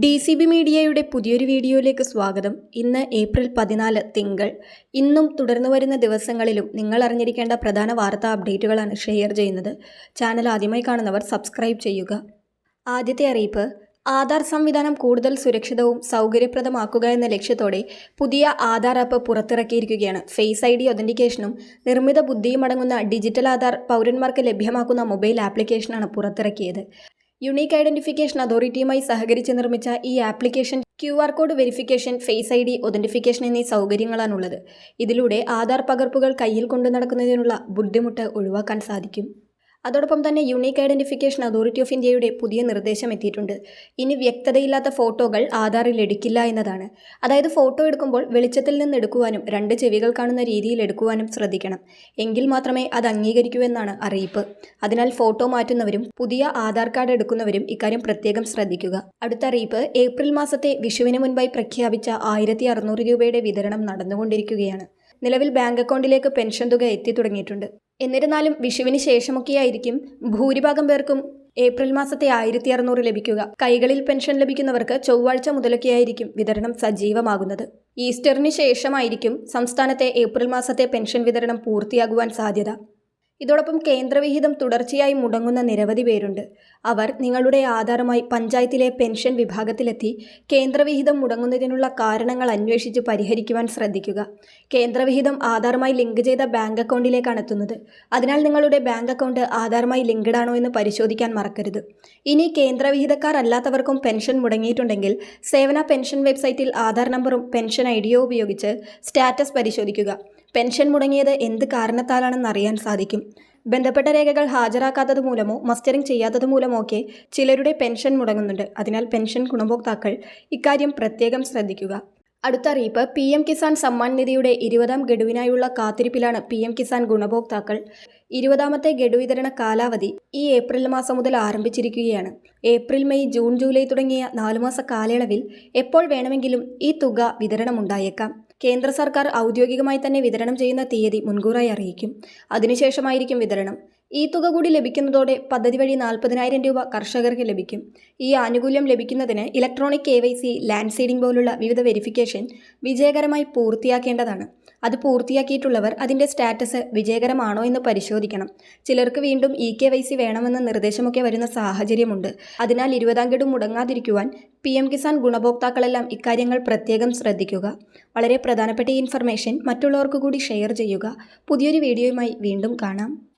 D C B മീഡിയയുടെ പുതിയൊരു വീഡിയോയിലേക്ക് സ്വാഗതം. ഇന്ന് ഏപ്രിൽ പതിനാല് തിങ്കൾ. ഇന്നും തുടർന്നു വരുന്ന ദിവസങ്ങളിലും നിങ്ങൾ അറിഞ്ഞിരിക്കേണ്ട പ്രധാന വാർത്താ അപ്ഡേറ്റുകളാണ് ഷെയർ ചെയ്യുന്നത്. ചാനൽ ആദ്യമായി കാണുന്നവർ സബ്സ്ക്രൈബ് ചെയ്യുക. ആദ്യത്തെ അറിയിപ്പ്. ആധാർ സംവിധാനം കൂടുതൽ സുരക്ഷിതവും സൗകര്യപ്രദമാക്കുക എന്ന ലക്ഷ്യത്തോടെ പുതിയ ആധാർ ആപ്പ് പുറത്തിറക്കിയിരിക്കുകയാണ്. ഫേസ് ഐ ഡി ഒതന്റിക്കേഷനും നിർമ്മിത ബുദ്ധിയും അടങ്ങുന്ന ഡിജിറ്റൽ ആധാർ പൗരന്മാർക്ക് ലഭ്യമാക്കുന്ന മൊബൈൽ ആപ്ലിക്കേഷനാണ് പുറത്തിറക്കിയത്. യുണീക്ക് ഐഡന്റിഫിക്കേഷൻ അതോറിറ്റിയുമായി സഹകരിച്ച് നിർമ്മിച്ച ഈ application Q R code verification face I D authentication എന്നീ സൗകര്യങ്ങളാണുള്ളത്. ഇതിലൂടെ ആധാർ പകർപ്പുകൾ കയ്യിൽ കൊണ്ടു നടക്കുന്നതിനുള്ള ബുദ്ധിമുട്ട് ഒഴിവാക്കാൻ സാധിക്കും. അതോടൊപ്പം തന്നെ യുണീക്ക് ഐഡന്റിഫിക്കേഷൻ അതോറിറ്റി ഓഫ് ഇന്ത്യയുടെ പുതിയ നിർദ്ദേശം എത്തിയിട്ടുണ്ട്. ഇനി വ്യക്തതയില്ലാത്ത ഫോട്ടോകൾ ആധാറിൽ എടുക്കില്ല എന്നതാണ്. അതായത് ഫോട്ടോ എടുക്കുമ്പോൾ വെളിച്ചത്തിൽ നിന്ന് എടുക്കുവാനും രണ്ട് ചെവികൾ കാണുന്ന രീതിയിൽ എടുക്കുവാനും ശ്രദ്ധിക്കണം. എങ്കിൽ മാത്രമേ അത് അംഗീകരിക്കൂ എന്നാണ് അറിയിപ്പ്. അതിനാൽ ഫോട്ടോ മാറ്റുന്നവരും പുതിയ ആധാർ കാർഡ് എടുക്കുന്നവരും ഇക്കാര്യം പ്രത്യേകം ശ്രദ്ധിക്കുക. അടുത്ത അറിയിപ്പ് ഏപ്രിൽ മാസത്തെ വിഷുവിന് മുൻപായി പ്രഖ്യാപിച്ച ആയിരത്തി അറുന്നൂറ് രൂപയുടെ വിതരണം നടന്നുകൊണ്ടിരിക്കുകയാണ്. നിലവിൽ ബാങ്ക് അക്കൗണ്ടിലേക്ക് പെൻഷൻ തുക എത്തി തുടങ്ങിയിട്ടുണ്ട്. എന്നിരുന്നാലും വിഷുവിന് ശേഷമൊക്കെയായിരിക്കും ഭൂരിഭാഗം പേർക്കും ഏപ്രിൽ മാസത്തെ ആയിരത്തി അറുന്നൂറ് ലഭിക്കുക. കൈകളിൽ പെൻഷൻ ലഭിക്കുന്നവർക്ക് ചൊവ്വാഴ്ച മുതലൊക്കെയായിരിക്കും വിതരണം സജീവമാകുന്നത്. ഈസ്റ്ററിന് ശേഷമായിരിക്കും സംസ്ഥാനത്തെ ഏപ്രിൽ മാസത്തെ പെൻഷൻ വിതരണം പൂർത്തിയാകുവാൻ സാധ്യത. ഇതോടൊപ്പം കേന്ദ്രവിഹിതം തുടർച്ചയായി മുടങ്ങുന്ന നിരവധി പേരുണ്ട്. അവർ നിങ്ങളുടെ ആധാരമായി പഞ്ചായത്തിലെ പെൻഷൻ വിഭാഗത്തിലെത്തി കേന്ദ്രവിഹിതം മുടങ്ങുന്നതിനുള്ള കാരണങ്ങൾ അന്വേഷിച്ച് പരിഹരിക്കുവാൻ ശ്രദ്ധിക്കുക. കേന്ദ്രവിഹിതം ആധാറുമായി ലിങ്ക് ചെയ്ത ബാങ്ക് അക്കൗണ്ടിലേക്കാണ് എത്തുന്നത്. അതിനാൽ നിങ്ങളുടെ ബാങ്ക് അക്കൗണ്ട് ആധാറുമായി ലിങ്ക്ഡ് ആണോ എന്ന് പരിശോധിക്കാൻ മറക്കരുത്. ഇനി കേന്ദ്രവിഹിതക്കാർ അല്ലാത്തവർക്കും പെൻഷൻ മുടങ്ങിയിട്ടുണ്ടെങ്കിൽ സേവന പെൻഷൻ വെബ്സൈറ്റിൽ ആധാർ നമ്പറും പെൻഷൻ ഐ ഡിയോ ഉപയോഗിച്ച് സ്റ്റാറ്റസ് പരിശോധിക്കുക. പെൻഷൻ മുടങ്ങിയത് എന്ത് കാരണത്താലാണെന്ന് അറിയാൻ സാധിക്കും. ബന്ധപ്പെട്ട രേഖകൾ ഹാജരാക്കാത്തത് മൂലമോ മസ്റ്ററിംഗ് ചെയ്യാത്തത് മൂലമോ ഒക്കെ ചിലരുടെ പെൻഷൻ മുടങ്ങുന്നുണ്ട്. അതിനാൽ പെൻഷൻ ഗുണഭോക്താക്കൾ ഇക്കാര്യം പ്രത്യേകം ശ്രദ്ധിക്കുക. അടുത്ത അറിയിപ്പ് പി എം കിസാൻ സമ്മാൻ നിധിയുടെ ഇരുപതാം ഗഡുവിനായുള്ള കാത്തിരിപ്പിലാണ് പി എം കിസാൻ ഗുണഭോക്താക്കൾ ഇരുപതാമത്തെ ഗഡു വിതരണ കാലാവധി ഈ ഏപ്രിൽ മാസം മുതൽ ആരംഭിച്ചിരിക്കുകയാണ്. ഏപ്രിൽ മെയ് ജൂൺ ജൂലൈ തുടങ്ങിയ നാലുമാസ കാലയളവിൽ എപ്പോൾ വേണമെങ്കിലും ഈ തുക വിതരണമുണ്ടായേക്കാം. കേന്ദ്ര സർക്കാർ ഔദ്യോഗികമായി തന്നെ വിതരണം ചെയ്യുന്ന തീയതി മുൻകൂറായി അറിയിക്കും. അതിനുശേഷമായിരിക്കും വിതരണം. ഈ തുക കൂടി ലഭിക്കുന്നതോടെ പദ്ധതി വഴി നാൽപ്പതിനായിരം രൂപ കർഷകർക്ക് ലഭിക്കും. ഈ ആനുകൂല്യം ലഭിക്കുന്നതിന് electronic K Y C land seeding പോലുള്ള വിവിധ വെരിഫിക്കേഷൻ വിജയകരമായി പൂർത്തിയാക്കേണ്ടതാണ്. അത് പൂർത്തിയാക്കിയിട്ടുള്ളവർ അതിന്റെ സ്റ്റാറ്റസ് വിജയകരമാണോ എന്ന് പരിശോധിക്കണം. ചിലർക്ക് വീണ്ടും ഇ കെ വൈ സി വേണമെന്ന നിർദ്ദേശമൊക്കെ വരുന്ന സാഹചര്യമുണ്ട്. അതിനാൽ ഇരുപതാം ഗഡു മുടങ്ങാതിരിക്കുവാൻ പി എം കിസാൻ ഗുണഭോക്താക്കളെല്ലാം ഇക്കാര്യങ്ങൾ പ്രത്യേകം ശ്രദ്ധിക്കുക. വളരെ പ്രധാനപ്പെട്ട ഈ ഇൻഫർമേഷൻ മറ്റുള്ളവർക്ക് കൂടി ഷെയർ ചെയ്യുക. പുതിയൊരു വീഡിയോയുമായി വീണ്ടും കാണാം.